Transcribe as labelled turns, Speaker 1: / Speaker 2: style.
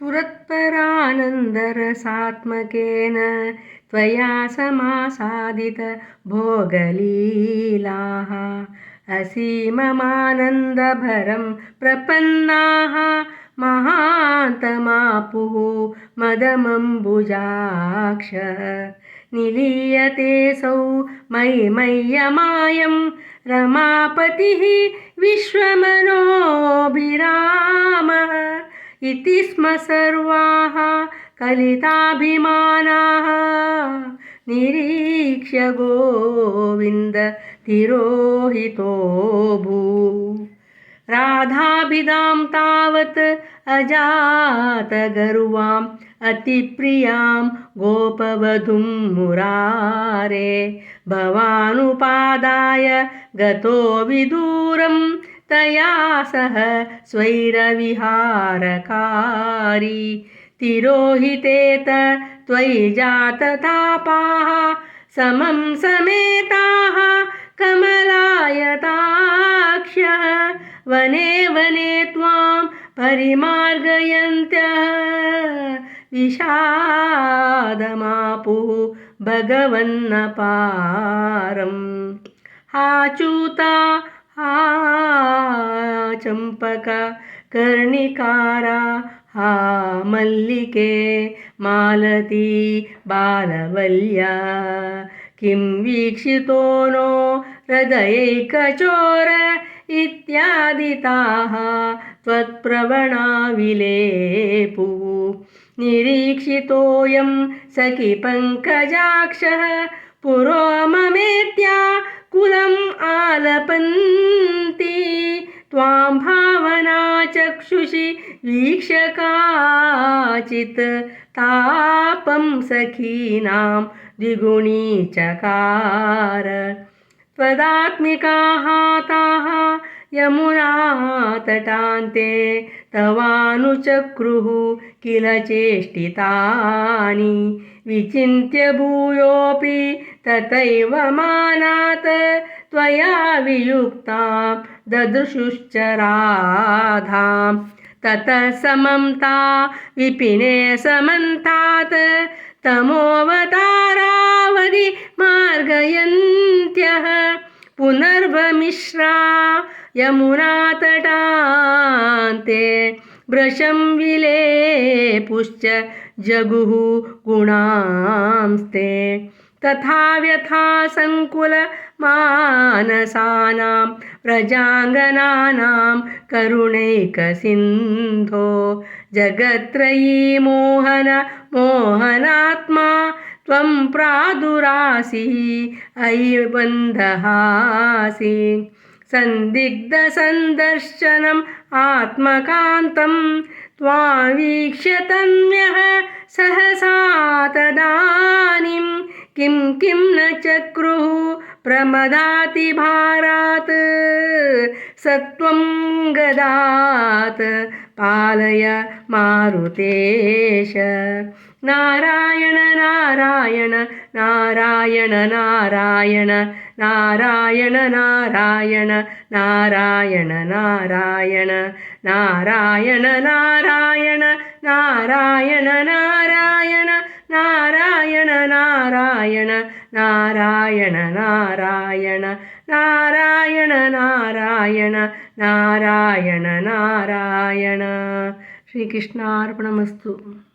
Speaker 1: पुरत्परानन्दरसात्मकेन त्वया समासादितभोगलीलाः असीममानन्दभरं प्रपन्नाः महान्तमापुः मदमम्बुजाक्ष। निलीयतेऽसौ मयि मय्यमायं रमापतिः विश्वमनोभिरामः इति स्म सर्वाः कलिताभिमानाः। निरीक्ष्य गोविन्द तिरोहितो भू। राधाभिदां तावत् अजातगर्वाम् अतिप्रियां गोपवधुं मुरारे। भवानुपादाय गतो विदूरं तया सह स्वैरविहारकारी। तिरोहितेत त्वयि जाततापाः समं समेताः कमलायताक्ष्यः। वने वने त्वां परिमार्गयन्त्यः। विषादमापुः भगवन्नपारम्। हाचूता हा चम्पक कर्णिकारा हा मल्लिके मालती बालवल्या। किं वीक्षितो नो हृदयैकचोर इत्यादिताः त्वत्प्रवणाविलेपुः। निरीक्षितोऽयं सखि पङ्कजाक्षः पुरो ममेत्या ईक्षकाचित् वीक्षकाचित् तापं सखीनां द्विगुणीचकार त्वदात्मिकाः ताः यमुनातटान्ते तवानुचक्रुः किल चेष्टितानि। विचिन्त्य भूयोऽपि तथैव मानात् त्वया वियुक्तां ददृशुश्च राधाम्। ततः समन्ता विपिने समन्तात्। तमोवतारावधि मार्गयन्त्यः। पुनर्वमिश्रा यमुनातटान्ते भृशं विलेपुश्च जगुः गुणांस्ते। तथा व्यथा सङ्कुलमानसानां प्रजाङ्गनानां करुणैकसिन्धो जगत्त्रयी मोहन मोहनात्मा त्वं प्रादुरासि अयि बन्धहासि सन्दिग्धसन्दर्शनम् आत्मकान्तं त्वावीक्ष्य तन्यः सहसा तदा किं किं न चक्रुः प्रमदातिभारात् सत्वं गदात् पालय मारुतेश नारायण नारायण नारायण नारायण नारायण नारायण नारायण नारायण नारायण नारायण नारायण नारायण ನಾರಾಯಣ ನಾರಾಯಣ ನಾರಾಯಣ ನಾರಾಯಣ. ಶ್ರೀಕೃಷ್ಣಾರ್ಪಣಮಸ್ತು